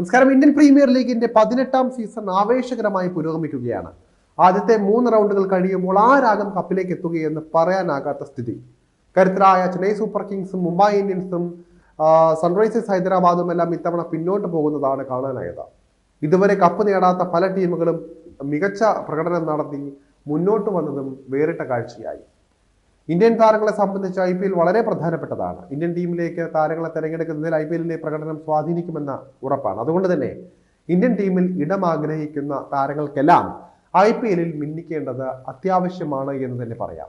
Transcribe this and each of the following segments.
നമസ്കാരം. Indian premier ലീഗിന്റെ പതിനെട്ടാം സീസൺ ആവേശകരമായി പുരോഗമിക്കുകയാണ്. ആദ്യത്തെ മൂന്ന് റൗണ്ടുകൾ കഴിയുമ്പോൾ ആരാകും കപ്പിലേക്ക് എത്തുകയെന്ന് പറയാനാകാത്ത സ്ഥിതി. കരുത്തരായ ചെന്നൈ സൂപ്പർ കിങ്സും മുംബൈ ഇന്ത്യൻസും സൺറൈസേഴ്സ് ഹൈദരാബാദും എല്ലാം ഇത്തവണ പിന്നോട്ട് പോകുന്നതാണ് കാണാനായത്. ഇതുവരെ കപ്പ് നേടാത്ത പല ടീമുകളും മികച്ച പ്രകടനം നടത്തി മുന്നോട്ട് വന്നതും വേറിട്ട കാഴ്ചയായി. ഇന്ത്യൻ താരങ്ങളെ സംബന്ധിച്ച് ഐ പി എൽ വളരെ പ്രധാനപ്പെട്ടതാണ്. ഇന്ത്യൻ ടീമിലേക്ക് താരങ്ങളെ തിരഞ്ഞെടുക്കുന്നതിൽ ഐ പി എല്ലിന്റെ പ്രകടനം സ്വാധീനിക്കുമെന്ന ഉറപ്പാണ്. അതുകൊണ്ട് തന്നെ ഇന്ത്യൻ ടീമിൽ ഇടം ആഗ്രഹിക്കുന്ന താരങ്ങൾക്കെല്ലാം ഐ പി എല്ലിൽ മിന്നിക്കേണ്ടത് അത്യാവശ്യമാണ് എന്ന് തന്നെ പറയാം.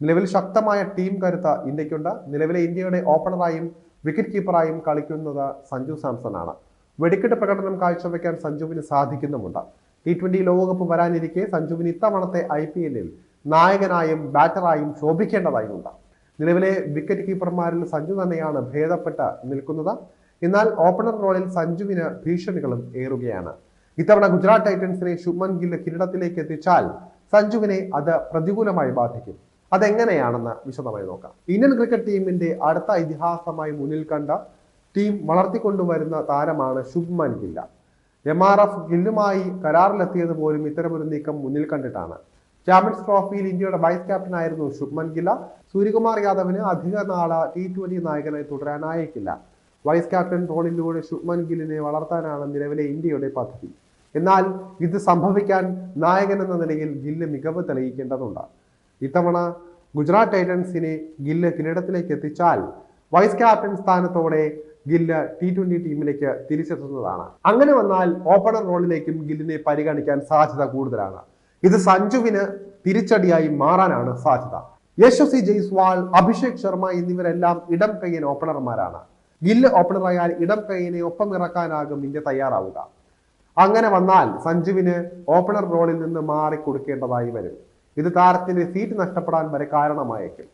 നിലവിൽ ശക്തമായ ടീം കരുത്ത ഇന്ത്യക്കുണ്ട്. നിലവിലെ ഇന്ത്യയുടെ ഓപ്പണറായും വിക്കറ്റ് കീപ്പറായും കളിക്കുന്നത് സഞ്ജു സാംസൺ ആണ് വെടിക്കെട്ട് പ്രകടനം കാഴ്ചവെക്കാൻ സഞ്ജുവിന് സാധിക്കുന്നുമുണ്ട്. ടി ട്വന്റി ലോകകപ്പ് വരാനിരിക്കെ സഞ്ജുവിന് ഇത്തവണത്തെ ഐ പി എല്ലിൽ നായകനായും ബാറ്ററായും ശോഭിക്കേണ്ടതായിട്ടുണ്ട്. നിലവിലെ വിക്കറ്റ് കീപ്പർമാരിൽ സഞ്ജു തന്നെയാണ് ഭേദപ്പെട്ട് നിൽക്കുന്നത്. എന്നാൽ ഓപ്പണർ റോളിൽ സഞ്ജുവിന് ഭീഷണികളും ഏറുകയാണ്. ഇത്തവണ ഗുജറാത്ത് ടൈറ്റൻസിനെ ശുഭ്മൻ ഗിൽ കിരീടത്തിലേക്ക് എത്തിച്ചാൽ സഞ്ജുവിനെ അത് പ്രതികൂലമായി ബാധിക്കും. അതെങ്ങനെയാണെന്ന് വിശദമായി നോക്കാം. ഇന്ത്യൻ ക്രിക്കറ്റ് ടീമിന്റെ അടുത്ത ഇതിഹാസമായി മുന്നിൽ കണ്ട ടീം വളർത്തിക്കൊണ്ടുവരുന്ന താരമാണ് Shubman Gill. M R F ഗില്ലുമായി കരാറിലെത്തിയത് പോലും ഇത്തരമൊരു നീക്കം മുന്നിൽ കണ്ടിട്ടാണ്. ചാമ്പ്യൻസ് ട്രോഫിയിൽ ഇന്ത്യയുടെ വൈസ് ക്യാപ്റ്റനായിരുന്നു ശുഭ്മൻ ഗില്ല. സൂര്യകുമാർ യാദവിന് അധിക നാള ടി ട്വന്റി നായകനായി തുടരാനായേക്കില്ല. വൈസ് ക്യാപ്റ്റൻ റോളിലൂടെ ശുഭ്മൻ ഗില്ലിനെ വളർത്താനാണ് നിലവിലെ ഇന്ത്യയുടെ പദ്ധതി. എന്നാൽ ഇത് സംഭവിക്കാൻ നായകൻ എന്ന നിലയിൽ ഗില്ല് മികവ് തെളിയിക്കേണ്ടതുണ്ട്. ഇത്തവണ ഗുജറാത്ത് ടൈറ്റൻസിനെ ഗില്ല് കിരീടത്തിലേക്ക് എത്തിച്ചാൽ വൈസ് ക്യാപ്റ്റൻ സ്ഥാനത്തോടെ ഗില്ല് ടി ട്വന്റി ടീമിലേക്ക് തിരിച്ചെത്തുന്നതാണ്. അങ്ങനെ വന്നാൽ ഓപ്പണർ റോളിലേക്കും ഗില്ലിനെ പരിഗണിക്കാൻ സാധ്യത കൂടുതലാണ്. ഇത് സഞ്ജുവിന് തിരിച്ചടിയായി മാറാനാണ് സാധ്യത. യശസ്വി ജയ്സ്വാൾ അഭിഷേക് ശർമ്മ എന്നിവരെല്ലാം ഇടം കയ്യൻ ഓപ്പണർമാരാണ്. ഗില്ല് ഓപ്പണറായാൽ ഇടം കയ്യനെ ഒപ്പം ഇറക്കാനാകും ഇന്ത്യ തയ്യാറാവുക. അങ്ങനെ വന്നാൽ സഞ്ജുവിന് ഓപ്പണർ റോളിൽ നിന്ന് മാറി കൊടുക്കേണ്ടതായി വരും. ഇത് താരത്തിന്റെ സീറ്റ് നഷ്ടപ്പെടാൻ വരെ കാരണമായേക്കും.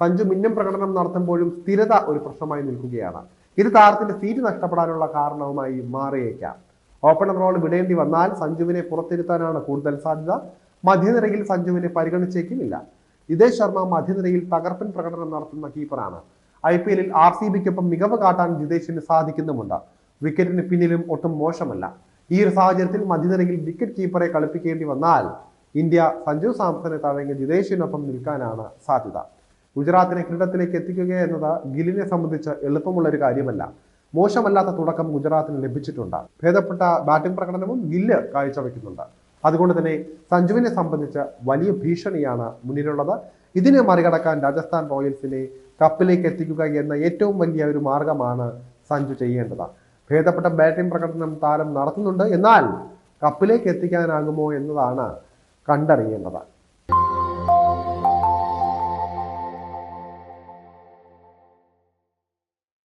സഞ്ജു മിന്നും പ്രകടനം നടത്തുമ്പോഴും സ്ഥിരത ഒരു പ്രശ്നമായി നിൽക്കുകയാണ്. ഇത് താരത്തിന്റെ സീറ്റ് നഷ്ടപ്പെടാനുള്ള കാരണവുമായി മാറിയേക്കാം. ഓപ്പണർ റോൾ വിടേണ്ടി വന്നാൽ സഞ്ജുവിനെ പുറത്തിരുത്താനാണ് കൂടുതൽ സാധ്യത. മധ്യനിരയിൽ സഞ്ജുവിനെ പരിഗണിച്ചേക്കുമില്ല. ഇതേ ശർമ്മ മധ്യനിരയിൽ തകർപ്പൻ പ്രകടനം നടത്തുന്ന കീപ്പറാണ് ഐ പി എല്ലിൽ ആർ സി ബിക്കൊപ്പം മികവ് കാട്ടാൻ ജിതേഷിന് സാധിക്കുന്നുമുണ്ട്. വിക്കറ്റിന് പിന്നിലും ഒട്ടും മോശമല്ല. ഈ ഒരു സാഹചര്യത്തിൽ മധ്യനിരയിൽ വിക്കറ്റ് കീപ്പറെ കളിപ്പിക്കേണ്ടി വന്നാൽ ഇന്ത്യ സഞ്ജു സാംസനെ തഴങ്ങി ജിതേഷിനൊപ്പം നിൽക്കാനാണ് സാധ്യത. ഗുജറാത്തിനെ കിരീടത്തിലേക്ക് എത്തിക്കുക എന്നത് ഗിലിനെ സംബന്ധിച്ച് എളുപ്പമുള്ള ഒരു കാര്യമല്ല. മോശമല്ലാത്ത തുടക്കം ഗുജറാത്തിന് ലഭിച്ചിട്ടുണ്ട്. ഭേദപ്പെട്ട ബാറ്റിംഗ് പ്രകടനവും ഗില്ല് കാഴ്ചവെക്കുന്നുണ്ട്. അതുകൊണ്ട് തന്നെ സഞ്ജുവിനെ സംബന്ധിച്ച് വലിയ ഭീഷണിയാണ് മുന്നിലുള്ളത്. ഇതിനെ മറികടക്കാൻ രാജസ്ഥാൻ റോയൽസിനെ കപ്പിലേക്ക് എത്തിക്കുക എന്ന ഏറ്റവും വലിയ ഒരു മാർഗമാണ് സഞ്ജു ചെയ്യേണ്ടത്. ഭേദപ്പെട്ട ബാറ്റിംഗ് പ്രകടനം താരം നടത്തുന്നുണ്ട്. എന്നാൽ കപ്പിലേക്ക് എത്തിക്കാനാകുമോ എന്നതാണ് കണ്ടറിയേണ്ടത്.